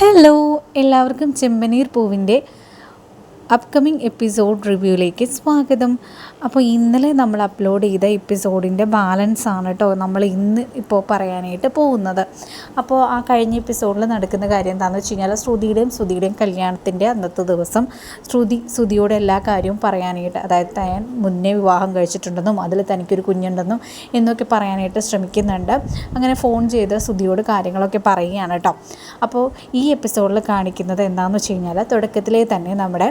Hello എല്ലാവർക്കും ചെമ്പനീർ പൂവിന്റെ upcoming episode റിവ്യൂയിലേക്ക് സ്വാഗതം. അപ്പോൾ ഇന്നലെ നമ്മൾ അപ്ലോഡ് ചെയ്ത എപ്പിസോഡിന്റെ ബാലൻസ് ആണ് കേട്ടോ നമ്മൾ ഇന്ന് ഇപ്പോൾ പറയാനായിട്ട് പോകുന്നത്. അപ്പോൾ ആ കഴിഞ്ഞ എപ്പിസോഡിൽ നടക്കുന്ന കാര്യം എന്താണെന്ന് വെച്ച് കഴിഞ്ഞാൽ ശ്രുതിയുടെയും ശ്രുതിയുടെയും കല്യാണത്തിന്റെ അന്നത്തെ ദിവസം ശ്രുതി ശ്രുതിയോട് എല്ലാ കാര്യവും പറയാനായിട്ട് അതായത് താൻ മുന്നേ വിവാഹം കഴിച്ചിട്ടുണ്ടെന്നും അതിൽ തനിക്കൊരു കുഞ്ഞുണ്ടെന്നും എന്നൊക്കെ പറയാനായിട്ട് ശ്രമിക്കുന്നുണ്ട്. അങ്ങനെ ഫോൺ ചെയ്ത് ശ്രുതിയോട് കാര്യങ്ങളൊക്കെ പറയുകയാണ് കേട്ടോ അപ്പോൾ ഈ എപ്പിസോഡിൽ കാണിക്കുന്നത് എന്താണെന്ന് വെച്ച് കഴിഞ്ഞാൽ തുടക്കത്തിലേ തന്നെ നമ്മുടെ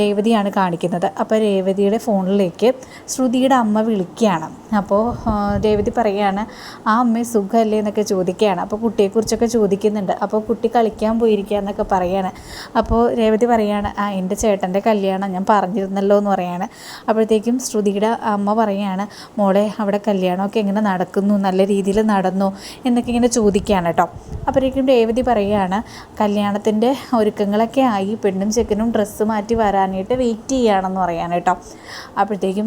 രേവതിയാണ് കാണിക്കുന്നത്. അപ്പോൾ രേവതിയുടെ ഫോണിലേക്ക് ശ്രുതിയുടെ അമ്മ വിളിക്കുകയാണ്. അപ്പോൾ രേവതി പറയുകയാണ് ആ അമ്മയെ സുഖമല്ലേ എന്നൊക്കെ ചോദിക്കുകയാണ്. അപ്പോൾ കുട്ടിയെക്കുറിച്ചൊക്കെ ചോദിക്കുന്നുണ്ട്. അപ്പോൾ കുട്ടി കളിക്കാൻ പോയിരിക്കുക എന്നൊക്കെ പറയാണ്. അപ്പോൾ രേവതി പറയാണ് ആ എന്റെ ചേട്ടന്റെ കല്യാണം ഞാൻ പറഞ്ഞിരുന്നല്ലോ എന്ന് പറയാണ്. അപ്പോഴത്തേക്കും ശ്രുതിയുടെ അമ്മ പറയാണ് മോളെ അവിടെ കല്യാണമൊക്കെ എങ്ങനെ നടക്കുന്നു? നല്ല രീതിയിൽ നടന്നു? എന്നൊക്കെ ഇങ്ങനെ ചോദിക്കുകയാണ് കേട്ടോ. അപ്പോഴേക്കും രേവതി പറയുകയാണ് കല്യാണത്തിന്റെ ഒരുക്കങ്ങളൊക്കെ ആയി. പെണ്ണും ചെക്കനും ഡ്രസ്സ് മാറ്റി വരാനായിട്ട് വെയിറ്റ് ചെയ്യുകയാണെന്ന് പറയാണ് കേട്ടോ. അപ്പോഴത്തേക്കും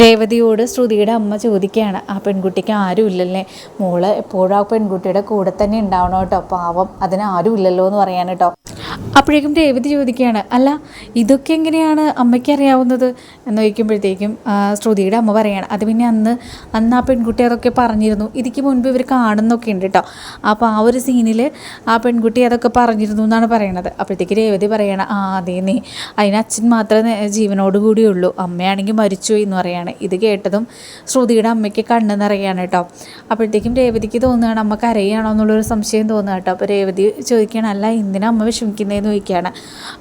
രേവതിയോട് ശ്രുതിയുടെ അമ്മ ചോദിക്കുകയാണ് ആ പെൺകുട്ടിക്ക് ആരും ഇല്ലല്ലേ? മോൾ എപ്പോഴും ആ പെൺകുട്ടിയുടെ കൂടെ തന്നെ ഉണ്ടാവണം കേട്ടോ. പാവം അതിന് ആരും ഇല്ലല്ലോ എന്ന് പറയാൻ കേട്ടോ. അപ്പോഴേക്കും രേവതി ചോദിക്കുകയാണ് അല്ല ഇതൊക്കെ എങ്ങനെയാണ് അമ്മയ്ക്ക് അറിയാവുന്നത്? എന്ന് ചോദിക്കുമ്പോഴത്തേക്കും ശ്രുതിയുടെ അമ്മ പറയുകയാണ് അത് പിന്നെ അന്ന് അന്ന് ആ പെൺകുട്ടി അതൊക്കെ പറഞ്ഞിരുന്നു. ഇതിക്ക് മുൻപ് ഇവർ കാണുന്നൊക്കെ ഉണ്ട് കേട്ടോ അപ്പോൾ ആ ഒരു സീനിൽ ആ പെൺകുട്ടി അതൊക്കെ പറഞ്ഞിരുന്നു എന്നാണ് പറയണത്. അപ്പോഴത്തേക്ക് രേവതി പറയണം ആ അതേ നീ അതിന് അച്ഛൻ മാത്രമേ ജീവനോട് കൂടിയുള്ളൂ. അമ്മയാണെങ്കിൽ മരിച്ചു എന്ന് പറയാണ്. ഇത് കേട്ടതും ശ്രുതിയുടെ അമ്മയ്ക്ക് കണ്ണ് നിറയാണ് കേട്ടോ അപ്പോഴത്തേക്കും രേവതിക്ക് തോന്നുകയാണ് അമ്മ കരയാണോ? എന്നുള്ളൊരു സംശയം തോന്നുക കേട്ടോ അപ്പോൾ രേവതി ചോദിക്കുകയാണ് അല്ല എന്തിനാ അമ്മ വിഷമിക്കുന്നതെന്ന് ചോദിക്കുകയാണ്.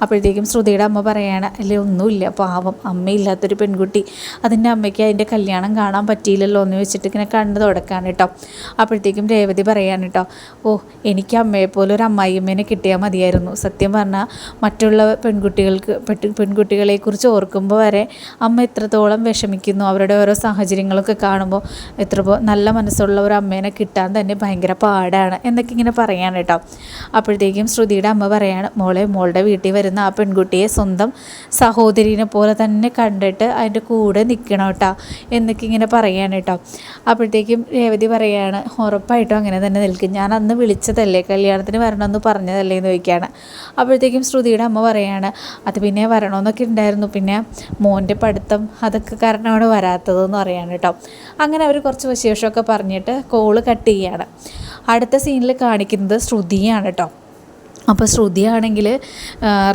അപ്പോഴത്തേക്കും ശ്രുതിയുടെ അമ്മ പറയുകയാണ് അല്ലേ ഒന്നുമില്ല പാവം അമ്മയില്ലാത്തൊരു പെൺകുട്ടി. അതിന്റെ അമ്മയ്ക്ക് അതിന്റെ കല്യാണം കാണാൻ പറ്റിയില്ലല്ലോ എന്ന് വെച്ചിട്ട് ഇങ്ങനെ കണ്ണു തുടക്കാണ് കേട്ടോ. അപ്പോഴത്തേക്കും രേവതി പറയാണ് കേട്ടോ ഓ എനിക്ക് അമ്മയെപ്പോലെ ഒരു അമ്മായിയമ്മേനെ കിട്ടിയാൽ മതിയായിരുന്നു. സത്യം പറഞ്ഞാൽ മറ്റുള്ള പെൺകുട്ടികൾക്ക് പെൺകുട്ടികളെക്കുറിച്ച് ഓർക്കുമ്പോൾ വരെ അമ്മ എത്രത്തോളം വിഷമിക്കുന്നു. അവരുടെ ഓരോ സാഹചര്യങ്ങളൊക്കെ കാണുമ്പോൾ എത്ര നല്ല മനസ്സുള്ള ഒരു അമ്മേനെ കിട്ടാൻ തന്നെ ഭയങ്കര പാടാണ്. എന്നൊക്കെ ഇങ്ങനെ പറയാണ് കേട്ടോ. അപ്പോഴത്തേക്കും ശ്രുതിയുടെ അമ്മ പറയാണ് മോളെ മോളുടെ വീട്ടിൽ വരുന്ന ആ പെൺകുട്ടിയെ സ്വന്തം സഹോദരിനെ പോലെ തന്നെ കണ്ടിട്ട് അതിന്റെ കൂടെ നിൽക്കണം കേട്ടോ എന്നൊക്കെ ഇങ്ങനെ പറയാണ് കേട്ടോ. അപ്പോഴത്തേക്കും രേവതി പറയാണ് ഉറപ്പായിട്ടും അങ്ങനെ തന്നെ നിൽക്കും. ഞാൻ അന്ന് വിളിച്ചതല്ലേ കല്യാണത്തിന് വരണമെന്ന് പറഞ്ഞതല്ലേ എന്ന് ചോദിക്കുകയാണ്. അപ്പോഴത്തേക്കും ശ്രുതിയുടെ അമ്മ പറയാണ് അത് പിന്നെ വരണമെന്നൊക്കെ ഉണ്ടായിരുന്നു. പിന്നെ മോന്റെ പഠിത്തം അതൊക്കെ കാരണമാണ് വരാത്തതെന്ന് പറയാണ് കേട്ടോ. അങ്ങനെ അവർ കുറച്ച് വിശേഷമൊക്കെ പറഞ്ഞിട്ട് കോൾ കട്ട് ചെയ്യാണ് അടുത്ത സീനിൽ കാണിക്കുന്നത് ശ്രുതിയാണ് കേട്ടോ. അപ്പോൾ ശ്രുതിയാണെങ്കിൽ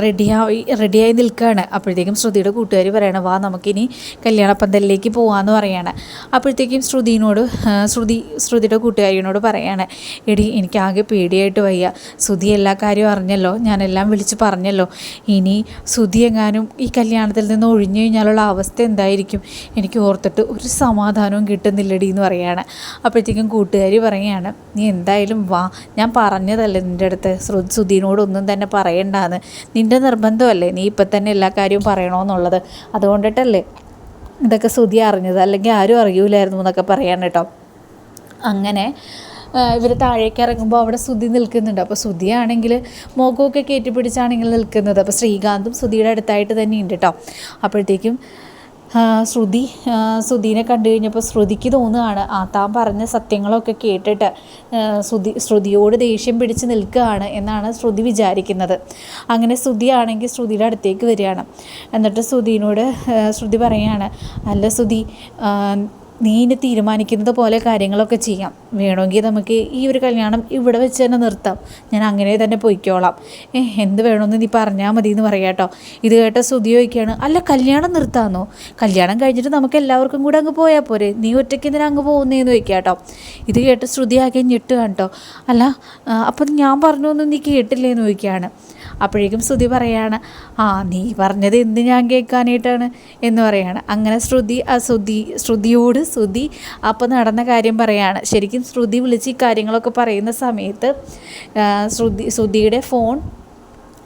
റെഡിയായി റെഡിയായി നിൽക്കുകയാണ് അപ്പോഴത്തേക്കും ശ്രുതിയുടെ കൂട്ടുകാർ പറയണം വാ നമുക്കിനി കല്യാണപ്പന്തലിലേക്ക് പോകാമെന്ന് പറയുകയാണ് അപ്പോഴത്തേക്കും ശ്രുതിനോട് ശ്രുതി ശ്രുതിയുടെ കൂട്ടുകാരിയോട് പറയുകയാണ് എടി എനിക്ക് ആകെ പേടിയായിട്ട് വയ്യ. ശ്രുതി എല്ലാ കാര്യവും അറിഞ്ഞല്ലോ. ഞാനെല്ലാം വിളിച്ച് പറഞ്ഞല്ലോ. ഇനി ശ്രുതി എങ്ങാനും ഈ കല്യാണത്തിൽ നിന്ന് ഒഴിഞ്ഞു കഴിഞ്ഞാലുള്ള അവസ്ഥ എന്തായിരിക്കും? എനിക്ക് ഓർത്തിട്ട് ഒരു സമാധാനവും കിട്ടുന്നില്ലടി എന്ന് പറയുകയാണ് അപ്പോഴത്തേക്കും കൂട്ടുകാരി പറയുകയാണ് നീ എന്തായാലും വാ. ഞാൻ പറഞ്ഞതല്ലേ നിന്റെ അടുത്ത്? ശ്രു ശ്രുതിനോടൊന്നും തന്നെ പറയണ്ടാന്ന്. നിന്റെ നിർബന്ധമല്ലേ നീ ഇപ്പം തന്നെ എല്ലാ കാര്യവും പറയണമെന്നുള്ളത് അതുകൊണ്ടിട്ടല്ലേ ഇതൊക്കെ ശ്രുതി അറിഞ്ഞത്? അല്ലെങ്കിൽ ആരും അറിയൂലായിരുന്നു എന്നൊക്കെ പറയാൻ കേട്ടോ. അങ്ങനെ ഇവർ താഴേക്ക് ഇറങ്ങുമ്പോൾ അവിടെ ശ്രുതി നിൽക്കുന്നുണ്ട്. അപ്പോൾ ശ്രുതിയാണെങ്കിൽ മുഖമൊക്കെ കയറ്റിപ്പിടിച്ചാണെങ്കിൽ നിൽക്കുന്നത്. അപ്പോൾ ശ്രീകാന്തും ശ്രുതിയുടെ അടുത്തായിട്ട് തന്നെ ഉണ്ട് കേട്ടോ. അപ്പോഴത്തേക്കും ശ്രുതി ശ്രുതിനെ കണ്ടു കഴിഞ്ഞപ്പോൾ ശ്രുതിക്ക് തോന്നുകയാണ് ആ താൻ പറഞ്ഞ സത്യങ്ങളൊക്കെ കേട്ടിട്ട് ശ്രുതി ശ്രുതിയോട് ദേഷ്യം പിടിച്ച് നിൽക്കുകയാണ് എന്നാണ് ശ്രുതി വിചാരിക്കുന്നത്. അങ്ങനെ ശ്രുതിയാണെങ്കിൽ ശ്രുതിയുടെ അടുത്തേക്ക് വരികയാണ്. എന്നിട്ട് ശ്രുതിനോട് ശ്രുതി പറയുകയാണ് അല്ല ശ്രുതി നീ ഇനി തീരുമാനിക്കുന്നത് പോലെ കാര്യങ്ങളൊക്കെ ചെയ്യാം. വേണമെങ്കിൽ നമുക്ക് ഈ ഒരു കല്യാണം ഇവിടെ വെച്ച് തന്നെ നിർത്താം. ഞാൻ അങ്ങനെ തന്നെ പൊയ്ക്കോളാം. ഏ എന്ത് വേണമെന്ന് നീ പറഞ്ഞാൽ മതി എന്ന് പറയാം കേട്ടോ. ഇത് കേട്ട സ്തുതി ചോദിക്കുകയാണ് അല്ല കല്യാണം നിർത്താമെന്നോ കല്യാണം കഴിഞ്ഞിട്ട് നമുക്ക് എല്ലാവർക്കും കൂടെ അങ്ങ് പോയാൽ പോരെ? നീ ഒറ്റയ്ക്ക് എന്തിനാ അങ്ങ് പോകുന്നതെന്ന് ചോദിക്കുക കേട്ടോ. ഇത് കേട്ട് ശ്രുതി ആകെ ഞെട്ടുകയാണ് കേട്ടോ. അല്ല അപ്പം ഞാൻ പറഞ്ഞൊന്നും നീ കേട്ടില്ലേന്ന് ചോദിക്കുകയാണ്. അപ്പോഴേക്കും ശ്രുതി പറയാണ് ആ നീ പറഞ്ഞത് എന്ത് ഞാൻ കേൾക്കാനായിട്ടാണ്? എന്ന് പറയാണ്. അങ്ങനെ ശ്രുതി ആ ശ്രുതി ശ്രുതിയോട് ശ്രുതി അപ്പോൾ നടന്ന കാര്യം പറയാണ്. ശരിക്കും ശ്രുതി വിളിച്ച് ഈ കാര്യങ്ങളൊക്കെ പറയുന്ന സമയത്ത് ശ്രുതി ശ്രുതിയുടെ ഫോൺ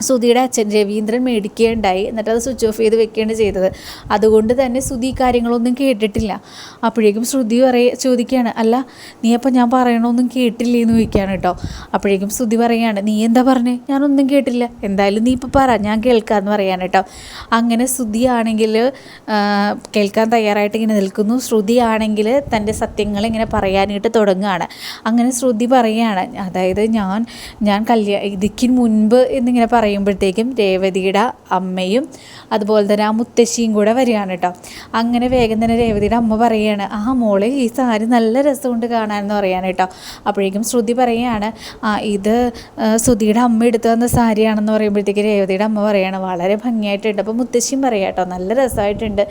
സുധിയുടെ അച്ഛൻ രവീന്ദ്രൻ മേടിക്കുകയുണ്ടായി. എന്നിട്ട് അത് സ്വിച്ച് ഓഫ് ചെയ്ത് വെക്കുകയാണ് ചെയ്തത്. അതുകൊണ്ട് തന്നെ സുധി കാര്യങ്ങളൊന്നും കേട്ടിട്ടില്ല. അപ്പോഴേക്കും ശ്രുതി പറയ ചോദിക്കുകയാണ് അല്ല നീ അപ്പം ഞാൻ പറയണമൊന്നും കേട്ടില്ലേ എന്ന് ചോദിക്കുകയാണ് കേട്ടോ അപ്പോഴേക്കും ശ്രുതി പറയുകയാണ് നീ എന്താ പറഞ്ഞേ? ഞാനൊന്നും കേട്ടില്ല. എന്തായാലും നീ ഇപ്പോൾ പറ ഞാൻ കേൾക്കാമെന്ന് പറയാൻ കേട്ടോ അങ്ങനെ ശ്രുതി ആണെങ്കിൽ കേൾക്കാൻ തയ്യാറായിട്ട് ഇങ്ങനെ നിൽക്കുന്നു. ശ്രുതി ആണെങ്കിൽ തന്റെ സത്യങ്ങൾ ഇങ്ങനെ പറയാനായിട്ട് തുടങ്ങുകയാണ്. അങ്ങനെ ശ്രുതി പറയുകയാണ് അതായത് ഞാൻ ഞാൻ കല്യാ ഇതിക്കിന് മുൻപ് എന്നിങ്ങനെ പറയുമ്പോഴത്തേക്കും രേവതിയുടെ അമ്മയും അതുപോലെ തന്നെ ആ മുത്തശ്ശിയും കൂടെ വരികയാണ് കേട്ടോ. അങ്ങനെ വേഗം തന്നെ രേവതിയുടെ അമ്മ പറയുകയാണ് ആ മോളെ ഈ സാരി നല്ല രസമുണ്ട് കാണാനെന്ന് പറയാൻ കേട്ടോ. അപ്പോഴേക്കും ശ്രുതി പറയുകയാണ് ആ ഇത് ശ്രുതിയുടെ അമ്മ എടുത്തു തന്ന സാരിയാണെന്ന് പറയുമ്പോഴത്തേക്ക് രേവതിയുടെ അമ്മ പറയുകയാണ് വളരെ ഭംഗിയായിട്ടുണ്ട്. അപ്പോൾ മുത്തശ്ശിയും പറയാം കേട്ടോ നല്ല രസമായിട്ടുണ്ട്.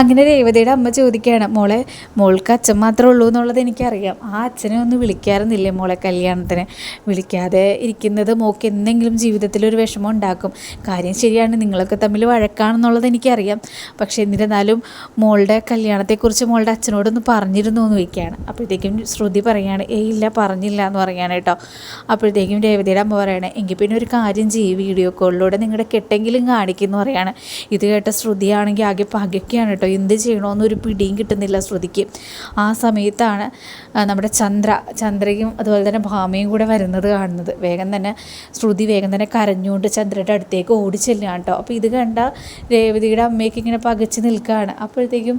അങ്ങനെ രേവതിയുടെ അമ്മ ചോദിക്കുകയാണ് മോളെ മോൾക്ക് അച്ഛൻ മാത്രമേ ഉള്ളൂ എന്നുള്ളത് എനിക്കറിയാം. ആ അച്ഛനെ ഒന്ന് വിളിക്കാറുന്നില്ലേ മോളെ കല്യാണത്തിന്? വിളിക്കാതെ ഇരിക്കുന്നത് മോൾക്ക് എന്തെങ്കിലും ജീവിതത്തിൽ ഒരു വിഷമം ഉണ്ടാക്കും. കാര്യം ശരിയാണ് നിങ്ങളൊക്കെ തമ്മിൽ വഴക്കാണെന്നുള്ളത് എനിക്കറിയാം. പക്ഷേ എന്നിരുന്നാലും മോളുടെ കല്യാണത്തെക്കുറിച്ച് മോളുടെ അച്ഛനോടൊന്ന് പറഞ്ഞിരുന്നു എന്ന് ചോദിക്കുകയാണ്. അപ്പോഴത്തേക്കും ശ്രുതി പറയുകയാണ് ഏ ഇല്ല പറഞ്ഞില്ല എന്ന് പറയുകയാണ് കേട്ടോ. അപ്പോഴത്തേക്കും രേവതിയുടെ അമ്മ പറയണേ എങ്കിൽ പിന്നെ ഒരു കാര്യം ചെയ്യും വീഡിയോ കോളിലൂടെ നിങ്ങളുടെ കെട്ടെങ്കിലും കാണിക്കുന്നു പറയാണ്. ഇത് കേട്ട ശ്രുതിയാണെങ്കിൽ ആകെ പകയ്ക്കാണ് കേട്ടോ കേട്ടോ. എന്ത് ചെയ്യണമെന്നൊരു പിടിയും കിട്ടുന്നില്ല ശ്രുതിക്ക്. ആ സമയത്താണ് നമ്മുടെ ചന്ദ്ര ചന്ദ്രയും അതുപോലെ തന്നെ ഭാമയും കൂടെ വരുന്നത് കാണുന്നത്. വേഗം തന്നെ ശ്രുതി വേഗം തന്നെ കരഞ്ഞുകൊണ്ട് ചന്ദ്രയുടെ അടുത്തേക്ക് ഓടി ചെല്ലുകയാണ് കേട്ടോ. അപ്പോൾ ഇത് കണ്ട രേവതിയുടെ അമ്മയ്ക്ക് ഇങ്ങനെ പകച്ച് നിൽക്കുകയാണ്. അപ്പോഴത്തേക്കും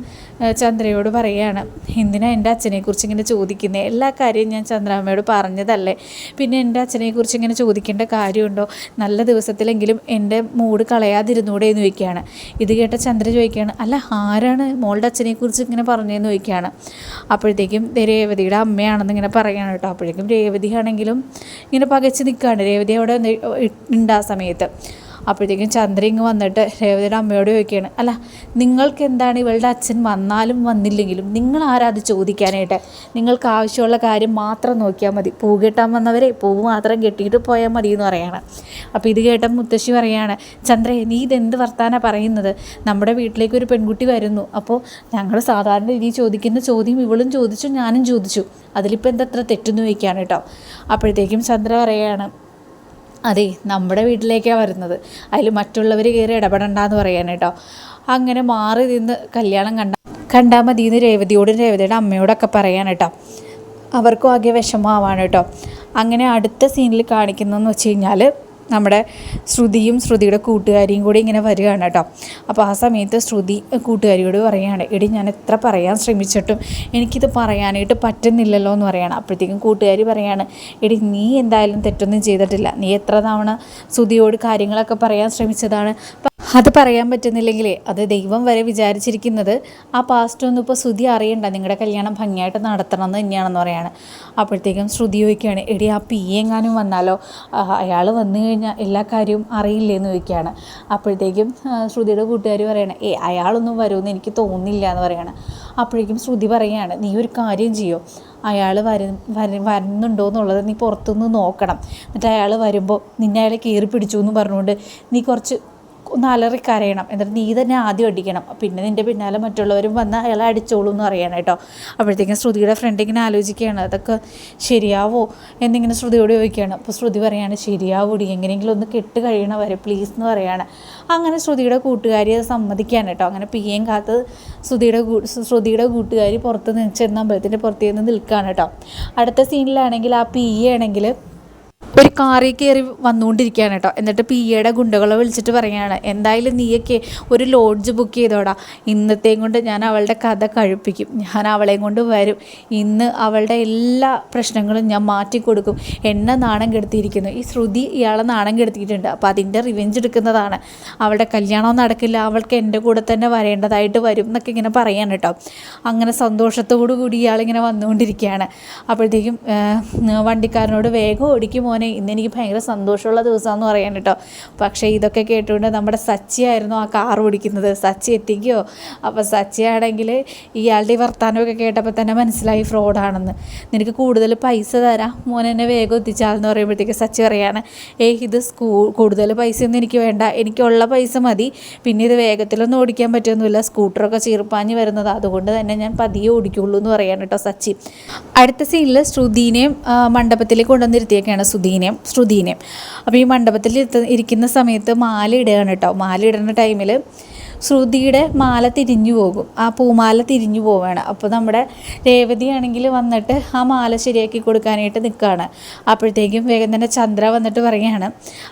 ചന്ദ്രയോട് പറയുകയാണ് എന്തിനാ എന്റെ അച്ഛനെക്കുറിച്ച് ഇങ്ങനെ ചോദിക്കുന്നത് എല്ലാ കാര്യവും ഞാൻ ചന്ദ്രാമ്മയോട് പറഞ്ഞതല്ലേ. പിന്നെ എന്റെ അച്ഛനെക്കുറിച്ച് ഇങ്ങനെ ചോദിക്കേണ്ട കാര്യമുണ്ടോ? നല്ല ദിവസത്തിലെങ്കിലും എന്റെ മൂഡ് കളയാതിരുന്നൂടെ എന്ന് ചോദിക്കുകയാണ്. ഇത് കേട്ട ചന്ദ്ര ചോദിക്കുകയാണ് അല്ല ആരാണ് മോളുടെ അച്ഛനെ കുറിച്ച് ഇങ്ങനെ പറഞ്ഞതെന്ന് ചോദിക്കുകയാണ്. അപ്പോഴത്തേക്കും രേവതിയുടെ അമ്മയാണെന്ന് ഇങ്ങനെ പറയുകയാണ് കേട്ടോ. അപ്പോഴേക്കും രേവതിയാണെങ്കിലും ഇങ്ങനെ പകച്ച് നിൽക്കുകയാണ്. രേവതി അവിടെ ഉണ്ട് സമയത്ത്. അപ്പോഴത്തേക്കും ചന്ദ്ര ഇങ്ങ് വന്നിട്ട് രേവതിയുടെ അമ്മയോട് ചോദിക്കുകയാണ് അല്ല നിങ്ങൾക്ക് എന്താണ് ഇവളുടെ അച്ഛൻ വന്നാലും വന്നില്ലെങ്കിലും നിങ്ങൾ ആരാ അത് ചോദിക്കാനായിട്ട്? നിങ്ങൾക്ക് ആവശ്യമുള്ള കാര്യം മാത്രം നോക്കിയാൽ മതി. പൂ കെട്ടാൻ വന്നവരെ പൂവ് മാത്രം കെട്ടിയിട്ട് പോയാൽ മതി എന്ന് പറയാണ്. അപ്പോൾ ഇത് കേട്ട മുത്തശ്ശി പറയാണ് ചന്ദ്ര നീ ഇതെന്ത് വർത്താനാണ് പറയുന്നത്? നമ്മുടെ വീട്ടിലേക്ക് ഒരു പെൺകുട്ടി വരുന്നു. അപ്പോൾ ഞങ്ങൾ സാധാരണ രീതി ചോദിക്കുന്ന ചോദ്യം ഇവളും ചോദിച്ചു ഞാനും ചോദിച്ചു. അതിലിപ്പോൾ എന്തത്ര തെറ്റെന്ന് ചോദിക്കുകയാണ് കേട്ടോ. അപ്പോഴത്തേക്കും ചന്ദ്ര പറയുകയാണ് അതെ നമ്മുടെ വീട്ടിലേക്കാണ് വരുന്നത്. അതിൽ മറ്റുള്ളവർ കയറി ഇടപെടണ്ടെന്ന് പറയാൻ കേട്ടോ. അങ്ങനെ മാറി നിന്ന് കല്യാണം കണ്ട കണ്ടാൽ മതി എന്ന് രേവതിയോടും രേവതിയുടെ അമ്മയോടൊക്കെ പറയാൻ കേട്ടോ. അവർക്കും ആകെ വിഷമമാവാണ് കേട്ടോ. അങ്ങനെ അടുത്ത സീനിൽ കാണിക്കുന്നതെന്ന് വെച്ച് കഴിഞ്ഞാൽ നമ്മുടെ ശ്രുതിയും ശ്രുതിയുടെ കൂട്ടുകാരിയും കൂടി ഇങ്ങനെ വരികയാണ് കേട്ടോ. അപ്പോൾ ആ സമയത്ത് ശ്രുതി കൂട്ടുകാരിയോട് പറയുകയാണ് എടി ഞാൻ എത്ര പറയാൻ ശ്രമിച്ചിട്ടും എനിക്കിത് പറയാനായിട്ട് പറ്റുന്നില്ലല്ലോ എന്ന് പറയുകയാണ്. അപ്പോഴത്തേക്കും കൂട്ടുകാരി പറയുകയാണ് എടി നീ എന്തായാലും തെറ്റൊന്നും ചെയ്തിട്ടില്ല. നീ എത്ര തവണ ശ്രുതിയോട് കാര്യങ്ങളൊക്കെ പറയാൻ ശ്രമിച്ചതാണ്. അത് പറയാൻ പറ്റുന്നില്ലെങ്കിൽ അത് ദൈവം വരെ വിചാരിച്ചിരിക്കുന്നത് ആ പാസ്റ്റൊന്നും ഇപ്പോൾ ശ്രുതി അറിയണ്ട നിങ്ങളുടെ കല്യാണം ഭംഗിയായിട്ട് നടത്തണം എന്ന് തന്നെയാണെന്ന് പറയാണ്. അപ്പോഴത്തേക്കും ശ്രുതി ചോദിക്കുകയാണ് എടി ആ പി എങ്ങാനും വന്നാലോ? അയാൾ വന്നു കഴിഞ്ഞാൽ എല്ലാ കാര്യവും അറിയില്ലേ എന്ന് ചോദിക്കുകയാണ്. അപ്പോഴത്തേക്കും ശ്രുതിയുടെ കൂട്ടുകാർ പറയണേ ഏ അയാളൊന്നും വരുമെന്ന് എനിക്ക് തോന്നുന്നില്ല എന്ന് പറയാണ്. അപ്പോഴേക്കും ശ്രുതി പറയുകയാണ് നീ ഒരു കാര്യം ചെയ്യോ? അയാൾ വരു വരുന്നുണ്ടോ എന്നുള്ളത് നീ പുറത്തുനിന്ന് നോക്കണം. എന്നിട്ട് അയാൾ വരുമ്പോൾ നിന്നെ അയാളെ കയറി പിടിച്ചു എന്ന് പറഞ്ഞുകൊണ്ട് നീ കുറച്ച് ഒന്ന് അലറി കരയണം എന്നിട്ട് നീ തന്നെ ആദ്യം അടിക്കണം. പിന്നെ നിന്റെ പിന്നാലെ മറ്റുള്ളവരും വന്ന് അയാളെ അടിച്ചോളൂ എന്ന് പറയണം കേട്ടോ. അപ്പോഴത്തേക്കും ശ്രുതിയുടെ ഫ്രണ്ട് ഇങ്ങനെ ആലോചിക്കുകയാണ് അതൊക്കെ ശരിയാവോ? എന്നിങ്ങനെ ശ്രുതിയോട് ചോദിക്കുകയാണ് അപ്പോൾ ശ്രുതി പറയാണ് ശരിയാവൂടി എങ്ങനെയെങ്കിലും ഒന്ന് കെട്ട് കഴിയണ വരെ പ്ലീസ് എന്ന് പറയാണ്. അങ്ങനെ ശ്രുതിയുടെ കൂട്ടുകാരി അത് സമ്മതിക്കുകയാണ് കേട്ടോ. അങ്ങനെ പി എം കാത്ത് ശ്രുതിയുടെ ശ്രുതിയുടെ കൂട്ടുകാരി പുറത്ത് നിന്ന് ചെന്ന അമ്പലത്തിന്റെ പുറത്ത് നിന്ന് നിൽക്കുകയാണ് കേട്ടോ. അടുത്ത സീനിലാണെങ്കിൽ ആ പി എ ആണെങ്കിൽ ഒരു കാറിൽ കയറി വന്നുകൊണ്ടിരിക്കുകയാണ് കേട്ടോ. എന്നിട്ട് പി എയുടെ ഗുണ്ടകളെ വിളിച്ചിട്ട് പറയുകയാണ് എന്തായാലും നീയൊക്കെ ഒരു ലോഡ്ജ് ബുക്ക് ചെയ്തോടാ. ഇന്നത്തെയും കൊണ്ട് ഞാൻ അവളുടെ കഥ കഴിപ്പിക്കും. ഞാൻ അവളെയും കൊണ്ട് വരും. ഇന്ന് അവളുടെ എല്ലാ പ്രശ്നങ്ങളും ഞാൻ മാറ്റി കൊടുക്കും. എന്നെ നാണം കെടുത്തിയിരിക്കുന്നു. ഈ ശ്രുതി ഇയാളെ നാണം കെടുത്തിയിട്ടുണ്ട്. അപ്പോൾ അതിന്റെ റിവെഞ്ച് എടുക്കുന്നതാണ്. അവളുടെ കല്യാണം നടക്കില്ല. അവൾക്ക് എന്റെ കൂടെ തന്നെ വരേണ്ടതായിട്ട് വരും എന്നൊക്കെ ഇങ്ങനെ പറയാണ് കേട്ടോ. അങ്ങനെ സന്തോഷത്തോടു കൂടി ഇയാളിങ്ങനെ വന്നുകൊണ്ടിരിക്കുകയാണ്. അപ്പോഴത്തേക്കും വണ്ടിക്കാരനോട് വേഗം ഓടിക്കും മോനെ ഇന്ന് എനിക്ക് ഭയങ്കര സന്തോഷമുള്ള ദിവസമാണെന്ന് പറയാൻ കേട്ടോ. പക്ഷേ ഇതൊക്കെ കേട്ടുകൊണ്ട് നമ്മുടെ സച്ചി ആയിരുന്നു ആ കാർ ഓടിക്കുന്നത്. സച്ചി എത്തിക്കോ? അപ്പോൾ സച്ചി ആണെങ്കിൽ ഇയാളുടെ ഈ വർത്തമാനമൊക്കെ കേട്ടപ്പോൾ തന്നെ മനസ്സിലായി ഫ്രോഡാണെന്ന്. നിനക്ക് കൂടുതൽ പൈസ തരാം. മോൻ എന്നെ വേഗം എത്തിച്ചാലെന്ന് പറയുമ്പോഴത്തേക്ക് സച്ചി പറയാണ് ഏ ഇത് സ്കൂ കൂടുതൽ പൈസയൊന്നും എനിക്ക് വേണ്ട. എനിക്കുള്ള പൈസ മതി. പിന്നെ ഇത് വേഗത്തിലൊന്നും ഓടിക്കാൻ പറ്റുമൊന്നുമില്ല സ്കൂട്ടറൊക്കെ ചീർപ്പാഞ്ഞ് വരുന്നത്. അതുകൊണ്ട് തന്നെ ഞാൻ പതിയെ ഓടിക്കുള്ളൂ എന്ന് പറയാൻ കേട്ടോ സച്ചി. അടുത്ത സീനിൽ ശ്രുതിനെയും മണ്ഡപത്തിലേക്ക് കൊണ്ടുവന്നിരുത്തിയൊക്കെയാണ് ശ്രുതി. ശ്രുതീനെയും ശ്രുതീനെയും അപ്പോൾ ഈ മണ്ഡപത്തിൽ ഇരിക്കുന്ന സമയത്ത് മാല ഇടുകയാണ് കേട്ടോ. മാല ഇടുന്ന ടൈമിൽ ശ്രുതിയുടെ മാല തിരിഞ്ഞു പോകും. ആ പൂമാല തിരിഞ്ഞു പോവുകയാണ് അപ്പോൾ നമ്മുടെ രേവതി ആണെങ്കിൽ വന്നിട്ട് ആ മാല ശരിയാക്കി കൊടുക്കാനായിട്ട് നിൽക്കുകയാണ്. അപ്പോഴത്തേക്കും വേഗം തന്നെ ചന്ദ്ര വന്നിട്ട് പറയുകയാണ്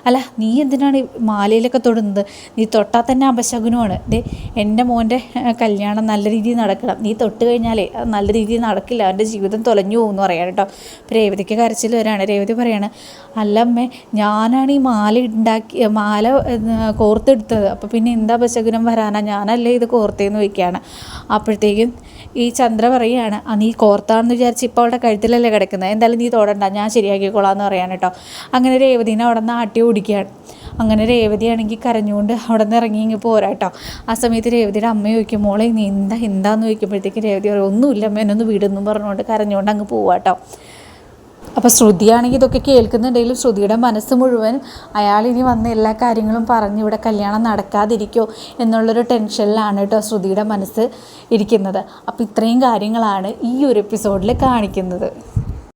അല്ല നീ എന്തിനാണ് ഈ മാലയിലൊക്കെ തൊടുന്നത്? നീ തൊട്ടാൽ തന്നെ അപശകുനമാണ്. ദേ എന്റെ മോന്റെ കല്യാണം നല്ല രീതിയിൽ നടക്കണം. നീ തൊട്ട് കഴിഞ്ഞാലേ നല്ല രീതിയിൽ നടക്കില്ല. അവന്റെ ജീവിതം തൊലഞ്ഞു പോകുമെന്ന് പറയാണ് കേട്ടോ. അപ്പോൾ രേവതിക്ക് കരച്ചിൽ വരാണ് രേവതി പറയാണ് അല്ല അമ്മേ ഞാനാണ് ഈ മാല ഉണ്ടാക്കി മാല കോർത്തെടുത്തത്. അപ്പോൾ പിന്നെ എന്താ അപശകുനം വരാനാ ഞാനല്ലേ ഇത് കോർത്തേന്ന് വയ്ക്കുകയാണ് അപ്പോഴത്തേക്കും ഈ ചന്ദ്ര പറയുകയാണ് ആ നീ കോർത്താണെന്ന് വിചാരിച്ച് ഇപ്പോൾ അവളുടെ കഴുത്തിലല്ലേ കിടക്കുന്നത് എന്തായാലും നീ തൊടണ്ട ഞാൻ ശരിയാക്കിക്കോളാം എന്ന് പറയാൻ കേട്ടോ അങ്ങനെ രേവതിനെ അവിടെ നിന്ന് ആട്ടി ഓടിക്കുകയാണ്. അങ്ങനെ രേവതിയാണെങ്കിൽ കരഞ്ഞുകൊണ്ട് അവിടെ നിന്ന് ഇറങ്ങി ഇങ്ങ് പോരാട്ടോ ആ സമയത്ത് രേവതിയുടെ അമ്മ ചോദിക്കും മോളെ നീ എന്താ എന്താന്ന് ചോദിക്കുമ്പോഴത്തേക്ക് രേവതി പറയും ഒന്നുമില്ല അമ്മ എന്നൊന്ന് വിടുന്നു പറഞ്ഞുകൊണ്ട് കരഞ്ഞുകൊണ്ട് അങ്ങ് പോവാട്ടോ അപ്പോൾ ശ്രുതിയാണെങ്കിൽ ഇതൊക്കെ കേൾക്കുന്നുണ്ടെങ്കിലും ശ്രുതിയുടെ മനസ്സ് മുഴുവൻ അയാൾ ഇനി വന്ന എല്ലാ കാര്യങ്ങളും പറഞ്ഞ് ഇവിടെ കല്യാണം നടക്കാതിരിക്കോ എന്നുള്ളൊരു ടെൻഷനിലാണ് കേട്ടോ ശ്രുതിയുടെ മനസ്സ് ഇരിക്കുന്നത്. അപ്പോൾ ഇത്രയും കാര്യങ്ങളാണ് ഈ ഒരു എപ്പിസോഡിൽ കാണിക്കുന്നത്.